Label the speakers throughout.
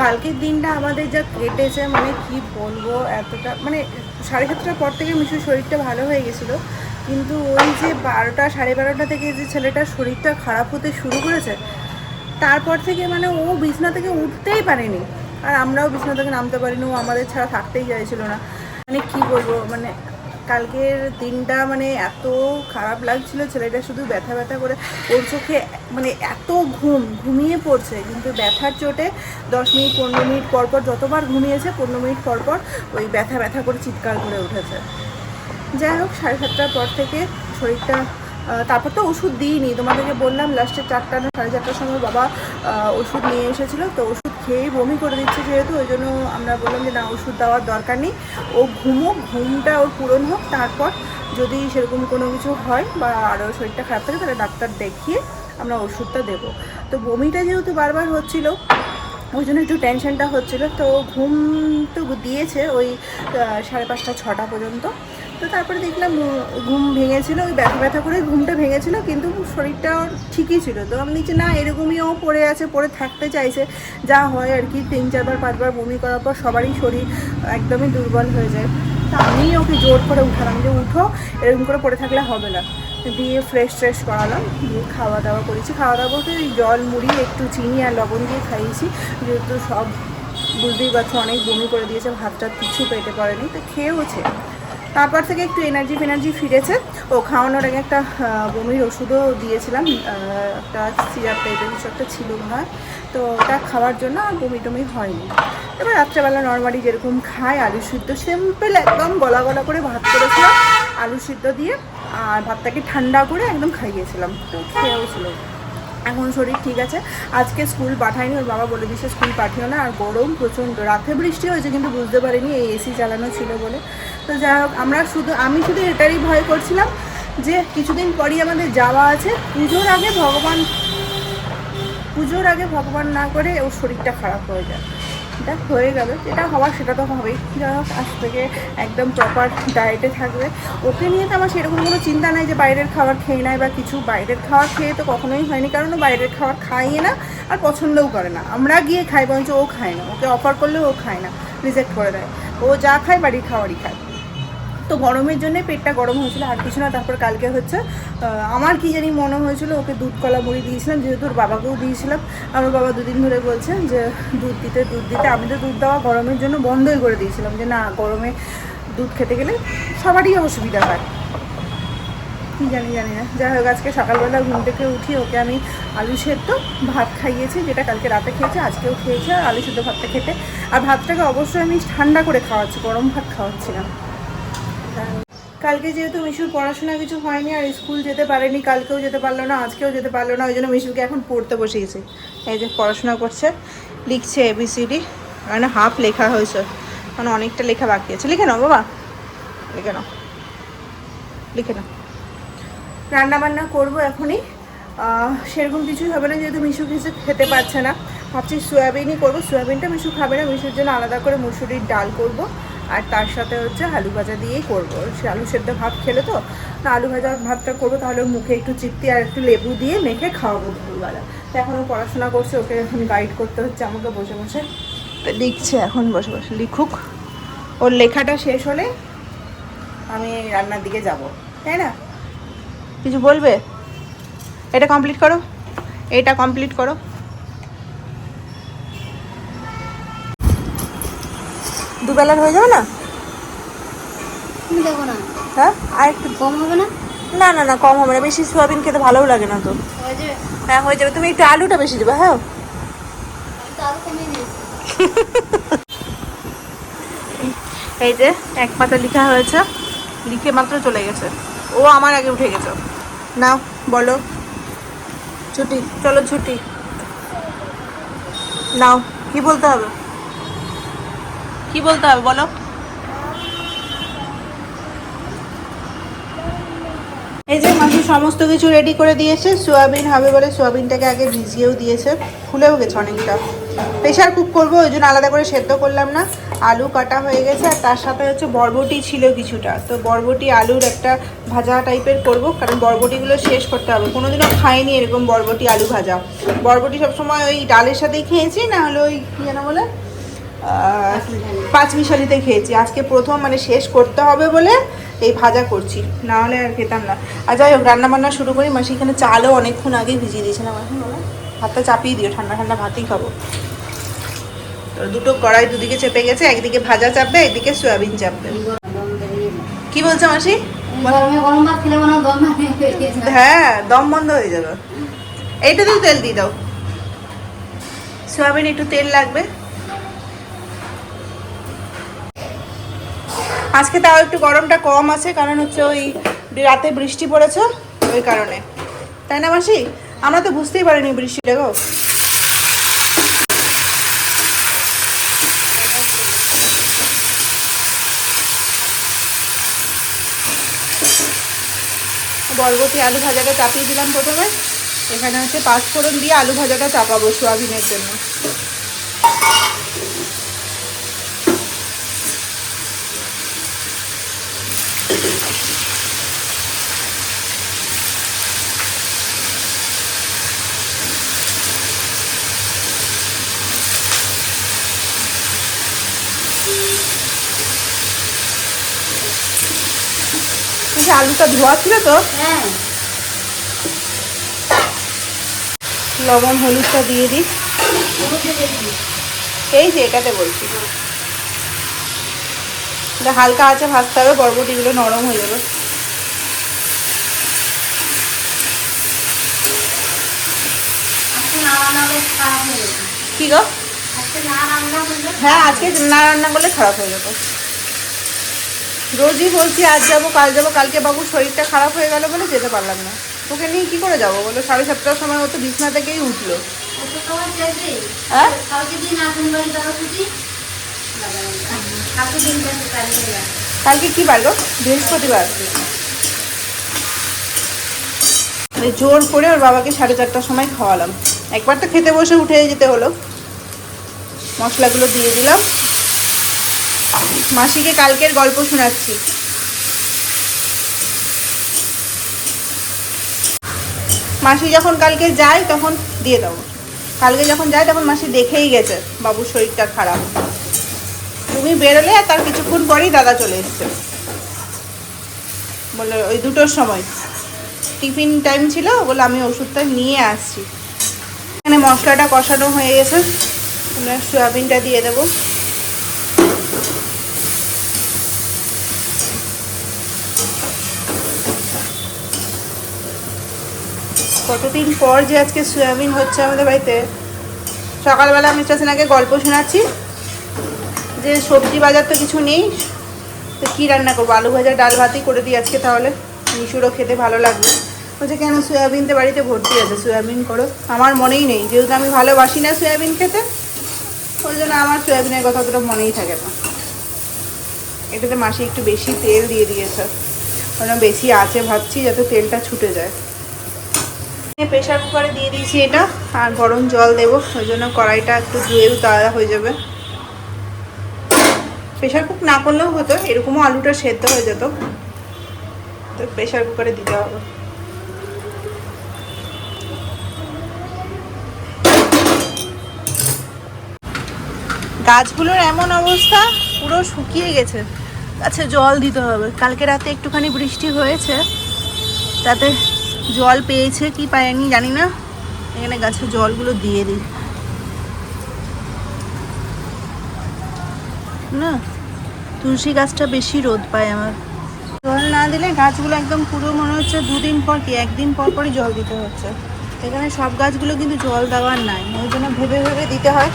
Speaker 1: কালকের দিনটা আমাদের যা কেটেছে মানে কি বলব, এতটা মানে সাড়ে সাতটার পর থেকে মিশুর শরীরটা ভালো হয়ে গেছিল। কিন্তু ওই যে বারোটা, সাড়ে বারোটা থেকে যে ছেলেটার শরীরটা খারাপ হতে শুরু করেছে, তারপর থেকে মানে ও বিছনা থেকে উঠতেই পারেনি। আর আমরাও বিছনা থেকে নামতে পারিনি, ও আমাদের ছাড়া থাকতেই চাইছিল না। মানে কি বলব মানে কালকের দিনটা মানে এত খারাপ লাগছিল, ছেলেটা শুধু ব্যথা ব্যথা করে ওর চোখে মানে এত ঘুম, ঘুমিয়ে পড়ছে। কিন্তু ব্যথার চোটে দশ মিনিট, পনেরো মিনিট পর পর যতবার ঘুমিয়েছে, পনেরো মিনিট পর পর ওই ব্যথা ব্যথা করে চিৎকার করে উঠেছে। যাই হোক, সাড়ে সাতটার পর থেকে শরীরটা তারপর তো ওষুধ দিইনি। তোমাদেরকে বললাম লাস্টে চারটা না, সাড়ে চারটার সময় বাবা ওষুধ নিয়ে এসেছিল, তো ওষুধ খেয়েই বমি করে দিচ্ছে যেহেতু, ওই জন্য আমরা বললাম যে না, ওষুধ দেওয়ার দরকার নেই। ও ঘুমোক, ঘুমটা ওর পূরণ হোক, তারপর যদি সেরকম কোনো কিছু হয় বা আরও শরীরটা খারাপ থাকে, তাহলে ডাক্তার দেখিয়ে আমরা ওষুধটা দেবো। তো বমিটা যেহেতু বারবার হচ্ছিল, ওই জন্য একটু টেনশনটা হচ্ছিল। তো ঘুম তো দিয়েছে ওই সাড়ে পাঁচটা, ছটা পর্যন্ত। তো তারপরে দেখলাম ঘুম ভেঙেছিল, ওই ব্যথা ব্যথা করে ঘুমটা ভেঙেছিল, কিন্তু শরীরটা ঠিকই ছিল। তো আমি দেখছি না, এরকমই ও পড়ে আছে, পড়ে থাকতে চাইছে। যা হয় আর কি, তিন চারবার, পাঁচবার বমি করার পর সবারই শরীর একদমই দুর্বল হয়ে যায়। তা আমি ওকে জোর করে উঠালাম যে, উঠো, এরকম করে পড়ে থাকলে হবে না। দিয়ে ফ্রেশ ট্রেশ করালাম, দিয়ে খাওয়া দাওয়া করেছি। খাওয়া দাওয়া বলতে জল, মুড়ি, একটু চিনি আর লবণ দিয়ে খাইয়েছি। যেহেতু সব বুঝতেই পারছ, অনেক বমি করে দিয়েছে, ভাতটা কিছু পেটে পড়েনি, তো খেয়েওছে। তারপর থেকে একটু এনার্জি ফেনার্জি ফিরেছে। ও খাওয়ানোর আগে একটা বমির ওষুধও দিয়েছিলাম। একটা সিরাপ টাইপের কিছু একটা ছিল হয়। তো ওটা খাওয়ার জন্য আর বমি টমি হয়নি। এবার রাত্রেবেলা নর্মালি যেরকম খায় আলু সিদ্ধ সিম্পল একদম গলা গলা করে ভাত করেছিলাম। আলু সিদ্ধ দিয়ে আর ভাতটাকে ঠান্ডা করে একদম খাইয়েছিলাম তো খেয়েও ছিল। এখন শরীর ঠিক আছে। আজকে স্কুল পাঠায়নি, ওর বাবা বলে দিয়েছে স্কুল পাঠিও না, আর গরম প্রচণ্ড। রাতে বৃষ্টি হয়েছে কিন্তু বুঝতে পারিনি এই এসি চালানো ছিল বলে। তো যাই হোক, আমরা শুধু, আমি শুধু এটারই ভয় করছিলাম যে কিছুদিন পরই আমাদের যাওয়া আছে। পুজোর আগে ভগবান, পুজোর আগে ভগবান না করে ওর শরীরটা খারাপ হয়ে যায়। এটা হয়ে গেল, যেটা হওয়ার সেটা তো হবেই। আজ থেকে একদম প্রপার ডায়েটে থাকবে। ওকে নিয়ে তো আমার সেরকম কোনো চিন্তা নাই যে বাইরের খাবার খেয়ে নেয় বা কিছু। বাইরের খাবার খেয়ে তো কখনোই হয়নি, কারণ ও বাইরের খাবার খাইয়ে না আর পছন্দও করে না। আমরা গিয়ে খাই, বরঞ্চ ও খায় না। ওকে অফার করলেও ও খায় না রিজেক্ট করে দেয়। ও যা খায় বাড়ির খাবারই খায়। তো গরমের জন্য পেটটা গরম হয়েছিল, আর কিছু না, তারপর কালকে হচ্ছে আমার কি জানি মনে হয়েছিল, ওকে দুধ কলা মুড়ি দিয়েছিলাম, যেহেতু ওর বাবাকেও দিয়েছিলাম। আমার বাবা দুদিন ধরে বলছে যে, দুধ দিতে দুধ দিতে, আমি তো দুধ দেওয়া গরমের জন্য বন্ধই করে দিয়েছিলাম, যে না, গরমে দুধ খেতে গেলে সবারই অসুবিধা হয়। কি জানি জানি না। যাই হোক, আজকে সকালবেলা ঘুম থেকে উঠি ওকে আমি আলু সেদ্ধ ভাত খাইয়েছি, যেটা কালকে রাতে খেয়েছে, আজকেও খেয়েছে, আর আলু সেদ্ধ ভাতটা খেতে। আর ভাতটাকে অবশ্যই আমি ঠান্ডা করে খাওয়াচ্ছি, গরম ভাত খাওয়াচ্ছি না। কালকে যেহেতু মিশুর পড়াশোনা কিছু হয়নি আর স্কুল যেতে পারেনি, কালকেও যেতে পারল না, আজকেও যেতে পারল না, ওই জন্য মিশুকে এখন পড়তে বসিয়েছে। এই যে পড়াশোনা করছে, লিখছে এবিসিডি মানে হাফ লেখা হয়েছে মানে অনেকটা লেখা বাকি আছে। লিখে নাও বাবা, লিখে নাও লিখে নাও। রান্না বান্না করব এখনই। সেরকম কিছুই হবে না, যেহেতু মিশু কিছু খেতে পারছে না। ভাবছি সয়াবিনই করব, সয়াবিনটা মিশু খাবে না, মিশুর জন্য আলাদা করে মুসুরির ডাল করব। আর তার সাথে হচ্ছে আলু ভাজা দিয়েই করব। সে আলু সেদ্ধ ভাত খেলে তো? না, আলু ভাজা ভাতটা করব তাহলে মুখে একটু চিপতি আর একটু লেবু দিয়ে মেখে খাওয়াবো দুপুরবেলা। তো এখন ও পড়াশোনা করছে, ওকে এখন গাইড করতে হচ্ছে আমাকে বসে বসে। তো লিখছে এখন বসে বসে, লিখুক। ওর লেখাটা শেষ হলে আমি রান্নার দিকে যাব, তাই না? কিছু বলবে? এটা কমপ্লিট করো। এটা কমপ্লিট করো। দুবেলার হয়ে যাবে না?
Speaker 2: না।
Speaker 1: হ্যাঁ? আর একটু
Speaker 2: কম হবে না?
Speaker 1: না না না কম হবে না। বেশি সোয়াবিন খেতে ভালোও লাগে না তো।
Speaker 2: হয়ে যাবে?
Speaker 1: হ্যাঁ হয়ে যাবে। তুমি একটু আলুটা বেশি দেবে হ্যাঁ? এই যে এক পাতা লেখা হয়েছে। লিখে মাত্র চলে গেছে। ও আমার আগে উঠে গেছে। নাও বলো। ছুটি চলো ছুটি নাও কি বলতে হবে? কি বলতে হবে, বলো? এই যে মাসি সমস্ত কিছু রেডি করে দিয়েছে, সোয়াবিন হবে বলে সোয়াবিনটাকে আগে ভিজিয়েও দিয়েছে, ফুলেও গেছে অনেকটা। প্রেশার কুক করব, ওই জন্য আলাদা করে সেদ্ধ করলাম না, আলু কাটা হয়ে গেছে, আর তার সাথে হচ্ছে বরবটি ছিল কিছুটা। তো বরবটি আলুর একটা ভাজা টাইপের করব, কারণ বরবটিগুলো শেষ করতে হবে। কোনোদিনও খাইনি এরকম বরবটি আলু ভাজা। বরবটি সবসময় ওই ডালের সাথেই খেয়েছি, না হলে ওই কী যেন বলে আহ, পাঁচ মিশালিতে খেয়েছি। আজকে প্রথম মানে শেষ করতে হবে বলে এই ভাজা করছি। না হলে আর খেতাম না। আর যাই হোক রান্না বান্না শুরু করি। মাসি এখানে চালও অনেকক্ষণ আগে ভিজিয়ে দিয়েছিলাম এখন ভাতটা চাপিয়ে দিও ঠান্ডা ঠান্ডা ভাতই খাব। তো দুটো কড়াই দুদিকে চেপে গেছে। একদিকে ভাজা চাপবে একদিকে সয়াবিন চাপবে। কি বলছো মাসি।
Speaker 2: হ্যাঁ দম
Speaker 1: বন্ধ হয়ে যাবে। এইটাতেও তেল দিয়ে দাও। সয়াবিন একটু তেল লাগবে। আজকে তাও একটু গরমটা কম আছে, কারণ হচ্ছে ওই রাতে বৃষ্টি পড়েছে ওই কারণে। তাই না মাসি? আমরা তো বুঝতেই পারিনি বৃষ্টিটা গো। বরবটি আলু ভাজাটা চাপিয়ে দিলাম প্রথমে। এখানে হচ্ছে পাঁচফোড়ন দিয়ে আলু ভাজাটা চাপাবো সোয়াবিনের জন্য। এই আলুটা ধোয়া ছিল তো
Speaker 2: হ্যাঁ।
Speaker 1: লবণ হলুদটা দিয়ে দিই। এই যে এটাতে বলছি। এটা হালকা আছে ভাজতে হবে বরবটিগুলো নরম হয়ে যাবে।
Speaker 2: হয়ে যাবে।
Speaker 1: কি গো? হ্যাঁ আজকে না রান্না করলে খারাপ হয়ে যেত। রোজই বলছি আজ যাব কাল যাব কালকে বাবু শরীরটা খারাপ হয়ে গেল বলে যেতে পারলাম না। ওকে নিয়ে কি করে যাব বলো? সাড়ে সাতটার সময় ও তো বিছনা থেকেই উঠল? হ্যাঁ
Speaker 2: কালকে
Speaker 1: কি বার গো? বৃহস্পতিবার। মানে জোর করে ওর বাবাকে সাড়ে চারটার সময় খাওয়ালাম। একবার তো খেতে বসে উঠে যেতে হলো। মশলাগুলো দিয়ে দিলাম। মাসিকে কালকের গল্প শোনাচ্ছি। মাসি যখন কালকে যায়, তখন দিয়ে দেবো। কালকে যখন যায়, তখন মাসি দেখেই গেছে বাবুর শরীরটা খারাপ। তুমি বেরোলে আর তার কিছুক্ষণ পরেই দাদা চলে এসছে। বলে ওই দুটোর সময়। টিফিন টাইম ছিল বলে আমি ওষুধটা নিয়ে আসছি। এখানে মশলাটা কষানো হয়ে গেছে। আমরা সয়াবিনটা দিয়ে দেবো। কতদিন পর যে আজকে সয়াবিন হচ্ছে আমাদের বাড়িতে? সকালবেলা আমি স্টেশনাকে গল্প শোনাচ্ছি। যে সবজি বাজার তো কিছু নেই, তো কী রান্না করব? আলু ভাজা, ডাল ভাতই করে দিই আজকে তাহলে। মিশুরও খেতে ভালো লাগবে। বলছে, কেন সয়াবিনতে বাড়িতে ভর্তি আছে? সয়াবিন করো। আমার মনেই নেই, যেহেতু আমি ভালোবাসি না সয়াবিন খেতে, ওই জন্য আমার সয়াবিনের কথা অতটা মনেই থাকে না। এটাতে মাসি একটু বেশি তেল দিয়ে দিয়েছে। ওরা বেশি আছে ভাবছি, যাতে তেলটা ছুটে যায়। প্রেশার কুকারে দিয়ে দিয়েছি এটা, আর গরম জল দেবো, ওই জন্য কড়াইটা একটু ধুয়েও তাজা হয়ে যাবে। প্রেশার কুক না করলেও হতো, এরকমও আলুটা সেদ্ধ হয়ে যেত। তো প্রেশার কুকারে দিতে হবে। গাছগুলোর এমন অবস্থা, পুরো শুকিয়ে গেছে। গাছে জল দিতে হবে। কালকে রাতে একটুখানি বৃষ্টি হয়েছে, তাতে জল পেয়েছে কি পায়নি জানি না। এখানে গাছে জলগুলো দিয়ে দিই। না, তুলসী গাছটা বেশি রোদ পায় আমার। জল না দিলে গাছগুলো একদম পুরো মনে হচ্ছে দুদিন পর কি, একদিন পর পরই জল দিতে হচ্ছে। এখানে সব গাছগুলো কিন্তু জল দেওয়ার নাই, ওই জন্য ভেবে ভেবে দিতে হয়।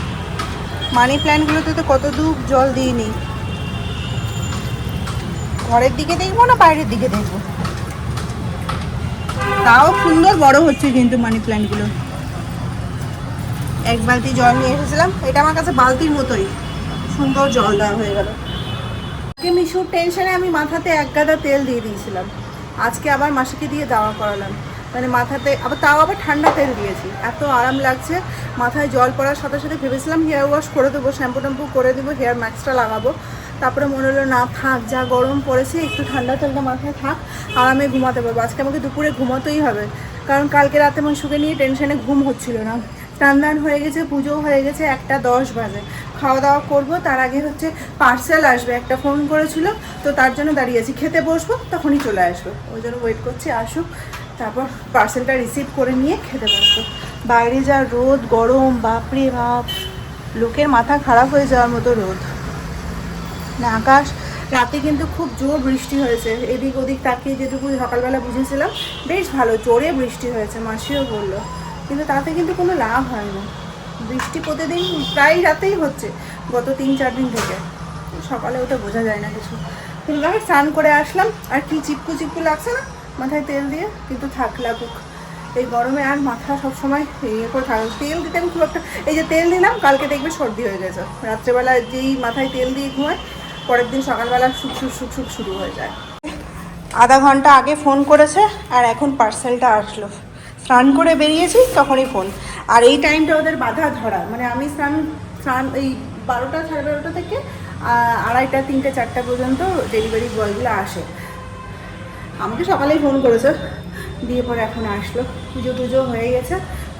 Speaker 1: মানি প্ল্যান্টগুলোতে তো কত দূর জল দিইনি। ঘরের দিকে দেখব না বাইরের দিকে দেখব? তাও সুন্দর বড় হচ্ছে কিন্তু মানি প্ল্যান্টগুলো এক বালতি জল নিয়ে এসেছিলাম। এটা আমার কাছে বালতির মতোই। সুন্দর জল দেওয়া হয়ে গেল। মিশুর টেনশনে আমি মাথাতে এক গাদা তেল দিয়ে দিয়েছিলাম। আজকে আবার মাসিকে দিয়ে দাওয়া করালাম। মানে মাথাতে, আবার তাও আবার ঠান্ডা তেল দিয়েছি। এত আরাম লাগছে। মাথায় জল পড়ার সাথে সাথে ভেবেছিলাম হেয়ার ওয়াশ করে দেবো শ্যাম্পু ট্যাম্পু করে দেবো হেয়ার ম্যাক্সটা লাগাবো। তারপরে মনে হলো, না, থাক, যা গরম পড়েছে, একটু ঠান্ডা তেলটা মাথায় থাক আরামে ঘুমাতে পারব। আজকে আমাকে দুপুরে ঘুমাতেই হবে, কারণ কালকে রাতে শুকে নিয়ে টেনশনে ঘুম হচ্ছিল না। স্নান হয়ে গেছে পুজো হয়ে গেছে, একটা দশ বাজে। খাওয়া দাওয়া করব, তার আগে হচ্ছে পার্সেল আসবে, একটা ফোন করেছিল, তো তার জন্য দাঁড়িয়ে আছি। খেতে বসবো, তখনই চলে আসবে। ওই জন্য ওয়েট করছি, আসুক, তারপর পার্সেলটা রিসিভ করে নিয়ে খেতে বসবো। বাইরে যা রোদ, গরম, বাপরে বাপ, লোকের মাথা খারাপ হয়ে যাওয়ার মতো রোদ। না, আকাশ, রাতে কিন্তু খুব জোর বৃষ্টি হয়েছে। এদিক ওদিক তাকিয়ে যেটুকু সকালবেলা বুঝেছিলাম, বেশ ভালো, জোরে বৃষ্টি হয়েছে, মাসিও বলল। কিন্তু তাতে কিন্তু কোনো লাভ হয়নি। বৃষ্টি প্রতিদিন প্রায় রাতেই হচ্ছে, গত তিন, চার দিন থেকে। সকালে ওটা বোঝা যায় না কিছু। কিন্তু আমি স্নান করে আসলাম, আর কি চিপকু চিপকু লাগছে না, মাথায় তেল দিয়ে, কিন্তু থাক লাগুক। এই গরমে আর মাথা সবসময় ইয়ে করে থাকে তেল দিতে আমি খুব একটা এই যে তেল দিলাম, কালকে দেখবে সর্দি হয়ে গেছে। রাত্রেবেলা যেই মাথায় তেল দিয়ে ঘুমায় পরের দিন সকালবেলা সুখ সুখ শুরু হয়ে যায়। আধা ঘণ্টা আগে ফোন করেছে আর এখন পার্সেলটা আসলো। স্নান করে বেরিয়েছি, তখনই ফোন। আর এই টাইমটা ওদের বাধা ধরা। মানে আমি স্নান স্নান এই বারোটা, সাড়ে বারোটা থেকে আড়াইটা, তিনটে, চারটা পর্যন্ত ডেলিভারি বয়গুলো আসে। আমাকে সকালেই ফোন করেছে। দিয়ে পরে এখন আসলো। পুজো টুজো হয়ে গেছে।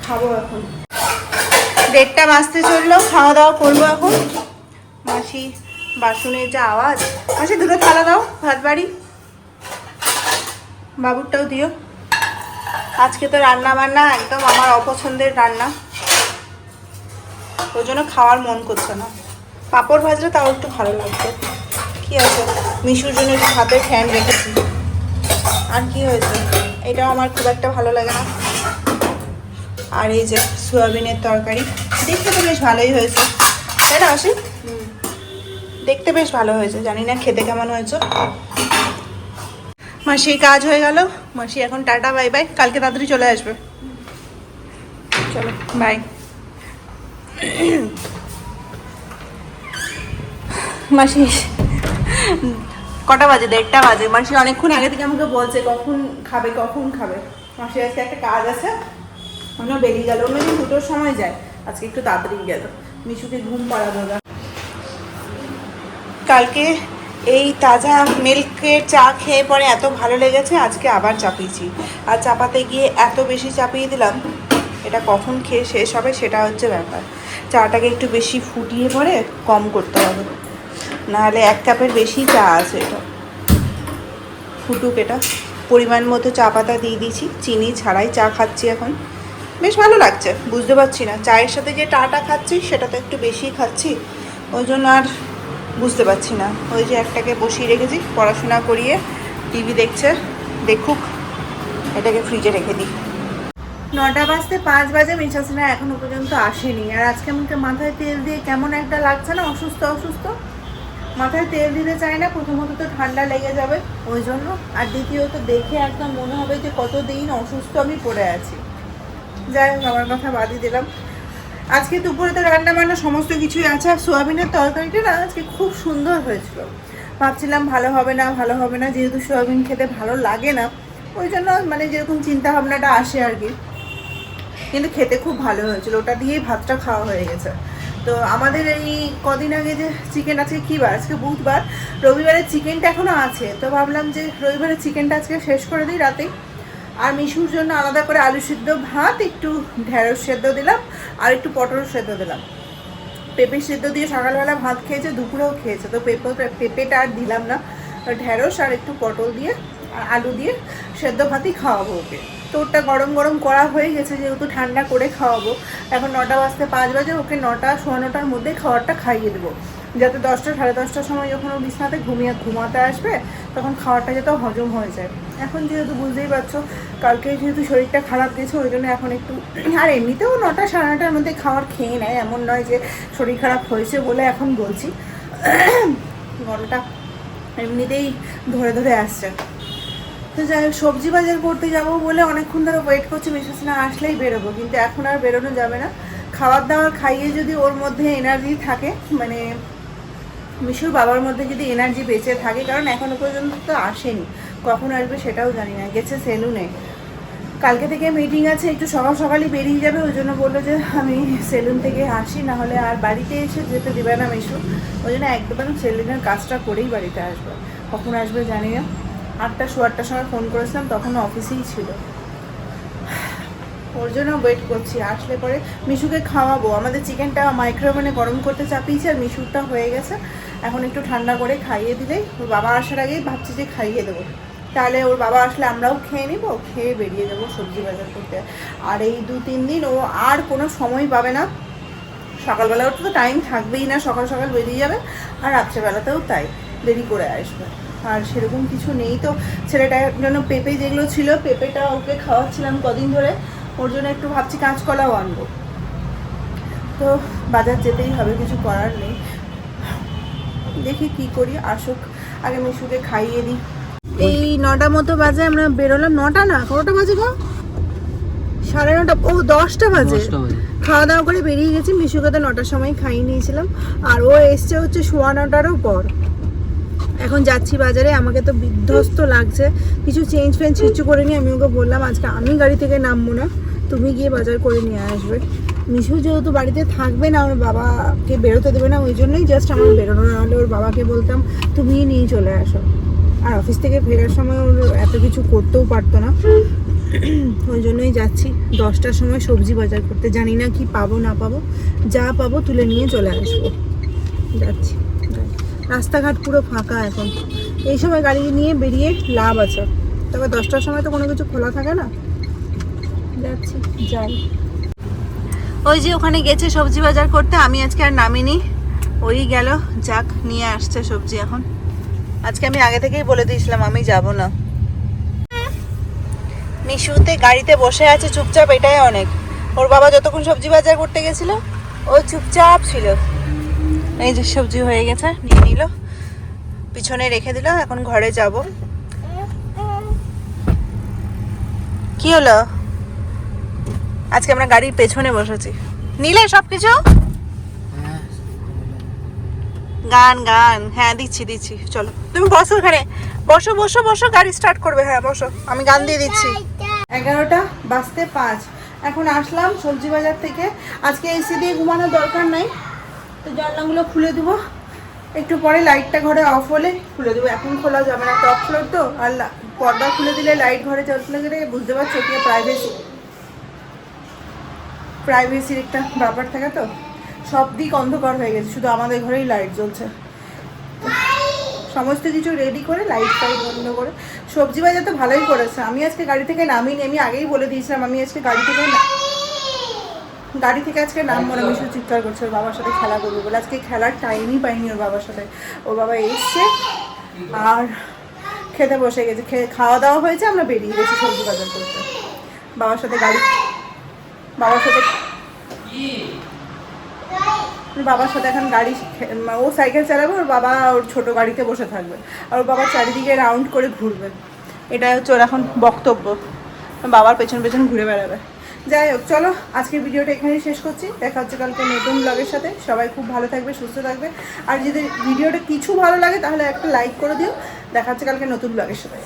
Speaker 1: খাব এখন। দেড়টা বাঁচতে চলল। খাওয়া দাওয়া করব এখন। মাসি বাসনের যা আওয়াজ মাসি দুটো থালা দাও, ভাত বাড়ি। বাবুরটাও দিও। আজকে তো রান্না বান্না একদম আমার অপছন্দের রান্না। ওই জন্য খাওয়ার মন করছে না। পাঁপড় ভাজলে তাও একটু ভালো লাগতো। কি আছে? মিশুর জন্য একটু ভাতের ফ্যান রেখেছি। আর কি হয়েছে? এটাও আমার খুব একটা ভালো লাগে না। আর এই যে সোয়াবিনের তরকারি, দেখতে তো বেশ ভালোই হয়েছে। তাই না মাসি দেখতে বেশ ভালো হয়েছে, জানি না খেতে কেমন হয়েছে। মাসির কাজ হয়ে গেল, মাসি এখন টাটা, বাই বাই, কালকে তাড়াতাড়ি চলে আসবে। চলো, বাই। মাসি, কটা বাজে? দেড়টা বাজে। মাসি অনেকক্ষণ আগে থেকে আমাকে বলছে, কখন খাবে কখন খাবে। মাসি, আজকে একটা কাজ আছে। অন্য বেরিয়ে গেল। দিন দুটোর সময় যায়। আজকে একটু তাড়াতাড়ি গেল। মিশুকে ঘুম পাড়াবো না কালকে এই তাজা মিল্কের চা খেয়ে পরে এত ভালো লেগেছে, আজকে আবার চাপিয়েছি। আর চাপাতে গিয়ে এত বেশি চাপিয়ে দিলাম, এটা কখন খেয়ে শেষ হবে সেটা হচ্ছে ব্যাপার। চাটাকে একটু বেশি ফুটিয়ে পরে কম করতে হবে। নাহলে এক কাপের বেশি চা আছে এটা। ফুটুক এটা। পরিমাণ মতো চা পাতা দিয়ে দিয়েছি, চিনি ছাড়াই চা খাচ্ছি এখন। বেশ ভালো লাগছে, বুঝতে পারছি না। চায়ের সাথে যে টাটা খাচ্ছি, সেটা তো একটু বেশি খাচ্ছি। ওই জন্য আর বুঝতে পারছি না। ওই যে একটাকে বসিয়ে রেখেছি, পড়াশোনা করিয়ে টিভি দেখছে, দেখুক, এটাকে ফ্রিজে রেখে দিই। নটা বাজতে পাঁচ বাজে মিশাসনা এখনও পর্যন্ত আসেনি। আর আজকে আমাকে মাথায় তেল দিয়ে কেমন একটা লাগছে না, অসুস্থ অসুস্থ? মাথায় তেল দিতে চাই না, প্রথমত তো ঠান্ডা লেগে যাবে, ওই জন্য। আর দ্বিতীয়ত দেখে একদম মনে হবে যে কতদিন অসুস্থ আমি পড়ে আছি। যাই হোক, আমার কথা বাদই দিলাম। আজকে দুপুরে তো রান্না বান্না সমস্ত কিছুই আছে, আর সোয়াবিনের তরকারিটা না আজকে খুব সুন্দর হয়েছিল। ভাবছিলাম ভালো হবে না, ভালো হবে না, যেহেতু সোয়াবিন খেতে ভালো লাগে না, ওই জন্য মানে যেরকম চিন্তা ভাবনাটা আসে আর কি। কিন্তু খেতে খুব ভালো হয়েছিল, ওটা দিয়েই ভাতটা খাওয়া হয়ে গেছে। তো আমাদের এই কদিন আগে যে চিকেন আজকে কী বার? আজকে বুধবার, রবিবারের চিকেনটা এখনও আছে। তো ভাবলাম যে রবিবারের চিকেনটা আজকে শেষ করে দিই রাতেই। আর মিশুর জন্য আলাদা করে আলু সিদ্ধ ভাত, একটু ঢেঁড়স সেদ্ধ দিলাম, আর একটু পটল সেদ্ধ দিলাম। পেঁপে সেদ্ধ দিয়ে সকালবেলা ভাত খেয়েছে, দুপুরেও খেয়েছে, তো পেঁপে পেঁপেটা আর দিলাম না। ঢেঁড়স আর একটু পটল দিয়ে আর আলু দিয়ে সেদ্ধ ভাতই খাওয়াবো ওকে। তো ওটা গরম গরম করা হয়ে গেছে, যেহেতু ঠান্ডা করে খাওয়াবো। এখন নটা বাজতে পাঁচ বাজে, ওকে নটা, সোয়া নটার মধ্যে খাবারটা খাইয়ে দেবো। যাতে দশটা, সাড়ে দশটার সময় যখন ও বিছনাতে ঘুমিয়ে ঘুমাতে আসবে, তখন খাবারটা যাতে হজম হয়ে যায়। এখন যেহেতু বুঝতেই পারছ, কালকে যেহেতু শরীরটা খারাপ গেছে, ওই জন্য এখন একটু আর এমনিতেও নটা সাড়ে নটার মধ্যে খাবার খেয়ে নেয়, এমন নয় যে শরীর খারাপ হয়েছে বলে এখন বলছি। গরমটা এমনিতেই ধরে ধরে আসছে। তো যাই হোক, সবজি বাজার করতে যাব বলে অনেকক্ষণ ধরে ওয়েট করছি বিশেষ না আসলেই বেরোবো, কিন্তু এখন আর বেরোনো যাবে না। খাবার দাবার খাইয়ে যদি ওর মধ্যে এনার্জি থাকে মানে মিশুর বাবার মধ্যে যদি এনার্জি বেঁচে থাকে, কারণ এখনও পর্যন্ত তো আসেনি। কখন আসবে সেটাও জানি না, গেছে সেলুনে কালকে থেকে মিটিং আছে, একটু সকাল সকালই বেরিয়ে যাবে, ওই জন্য বলল যে আমি সেলুন থেকে আসি না হলে আর বাড়িতে এসে যেতে দেবে না মেশু। ওই জন্য একদম সেলুনের কাজটা করেই বাড়িতে আসবে। কখন আসবে জানি না। আটটা শো আটটার সময় ফোন করেছিলাম, তখন অফিসেই ছিল। ওর জন্য ওয়েট করছি, আসলে পরে মিশুকে খাওয়াবো। আমাদের চিকেনটা মাইক্রোওভেনে গরম করতে চাপিয়েছি, আর মিশুরটা হয়ে গেছে। এখন একটু ঠান্ডা করে খাইয়ে দিলেই বাবা আসার আগেই ভাবছি যে খাইয়ে দেবো। তাহলে ওর বাবা আসলে আমরাও খেয়ে নিবো, খেয়ে বেরিয়ে যাব সবজি বাজার করতে। আর এই দু তিন দিন ও আর কোনো সময় পাবে না। সকালবেলা ওর তো টাইম থাকবেই না, সকাল সকাল বেরিয়ে যাবে। আর রাত্রেবেলাতেও তাই, দেরি করে আসবে। আর সেরকম কিছু নেই তো। ছেলেটার জন্য পেঁপে যেগুলো ছিল, পেঁপেটা ওকে খাওয়াচ্ছিলাম কদিন ধরে। ওর জন্য একটু ভাবছি কাঁচকলাও আনব। তো বাজার যেতেই হবে, কিছু করার নেই। দেখি কি করি, আসুক। আগে মিশুকে খাইয়ে দিই। এই নটা মতো বাজে আমরা বেরোলাম। নটা না? কটা বাজে গো? সাড়ে নটা ও দশটা বাজে। খাওয়া দাওয়া করে বেরিয়ে গেছি। মিশুকে তো নটার সময় খাইয়ে নিয়েছিলাম। আর ও এসছে হচ্ছে সোয়া নটারও পর এখন যাচ্ছি বাজারে। আমাকে তো বিধ্বস্ত লাগছে। কিছু চেঞ্জ ফেঞ্জ কিছু করে নিয়ে আমি ওকে বললাম আজকে আমি গাড়ি থেকে নামবো না। তুমি গিয়ে বাজার করে নিয়ে আসবে। মিশু যেহেতু বাড়িতে থাকবে না ওর বাবাকে বেরোতে দেবে না ওই জন্যই জাস্ট আমার বেরোনো। না হলে ওর বাবাকে বলতাম তুমিই নিয়ে চলে আসো। আর অফিস থেকে ফেরার সময় ওর এত কিছু করতেও পারতো না। ওই জন্যই যাচ্ছি। দশটার সময় সবজি বাজার করতে। জানি না কি পাবো, না পাবো। যা পাবো তুলে নিয়ে চলে আসব। যাচ্ছি। রাস্তাঘাট পুরো ফাঁকা এখন। এই সময় গাড়ি নিয়ে বেরিয়ে লাভ আছে। তবে দশটার সময় তো কোনো কিছু খোলা থাকে না। যাচ্ছি, যাই। ওই যে ওখানে গেছে সবজি বাজার করতে। আমি আজকে আর নামিনি। ওই গেল। যাক, নিয়ে আসছে সবজি এখন। আজকে আমি আগে থেকেই বলে দিয়েছিলাম, আমি যাব না। মিশুতে গাড়িতে বসে আছে, চুপচাপ এটাই অনেক। ওর বাবা যতক্ষণ সবজি বাজার করতে গেছিল, ও চুপচাপ ছিল। এই যে সবজি হয়ে গেছে, নিয়ে নিল। পিছনে রেখে দিল, এখন ঘরে যাব। কি হলো? আজকে আমরা গাড়ির পেছনে বসেছি। নিলে সব কিছু গান গান। হ্যাঁ দিচ্ছি দিচ্ছি। চলো। তুমি বসো এখানে। বসো বসো বসো। গাড়ি স্টার্ট করবে। হ্যাঁ বসো। আমি গান দিয়ে দিচ্ছি। এগারোটা বাজতে পাঁচ। এখন আসলাম সবজি বাজার থেকে। আজকে এসি দিয়ে ঘুমানোর দরকার নাই। তো জানলাগুলো খুলে দেবো। একটু পরে লাইটটা ঘরে অফ হলে খুলে দেবো। এখন খোলা যাবে না। টপ ফ্লোর তো। আর পর্দা খুলে দিলে লাইট ঘরে চলে গেলে বুঝতে পারছ? কি প্রাইভেসি প্রাইভেসির একটা ব্যাপার থাকে তো। সব দিক অন্ধকার হয়ে গেছে, শুধু আমাদের ঘরেই লাইট জ্বলছে। সমস্ত কিছু রেডি করে লাইট টাইট বন্ধ করে। সবজি বাজার তো ভালোই করেছে। আমি আজকে গাড়ি থেকে নামিনি, আমি আগেই বলে দিয়েছিলাম, আমি আজকে গাড়ি থেকে গাড়ি থেকে আজকে নাম মনে মিশু চিৎকার করছে, ওর বাবার সাথে খেলা করবে বলে। আজকে খেলার টাইমই পাইনি ওর বাবার সাথে। ওর বাবা এসছে, আর খেতে বসে গেছে। খাওয়া দাওয়া হয়েছে, আমরা বেরিয়ে গেছি সবজি বাজার করতে। বাবার সাথে গাড়ি বাবার সাথে বাবার সাথে এখন গাড়ি ও সাইকেল চালাবে, ওর বাবা ওর ছোট গাড়িতে বসে থাকবে। আর ওর বাবা চারিদিকে রাউন্ড করে ঘুরবে। এটাই হচ্ছে ওর এখন বক্তব্য। বাবার পেছন পেছন ঘুরে বেড়াবে। যাই হোক, চলো, আজকের ভিডিওটা এখানেই শেষ করছি। দেখা হচ্ছে কালকে নতুন ব্লগের সাথে। সবাই খুব ভালো থাকবে, সুস্থ থাকবে। আর যদি ভিডিওটা কিছু ভালো লাগে, তাহলে একটা লাইক করে দিও। দেখা হচ্ছে কালকে নতুন ব্লগের সাথে।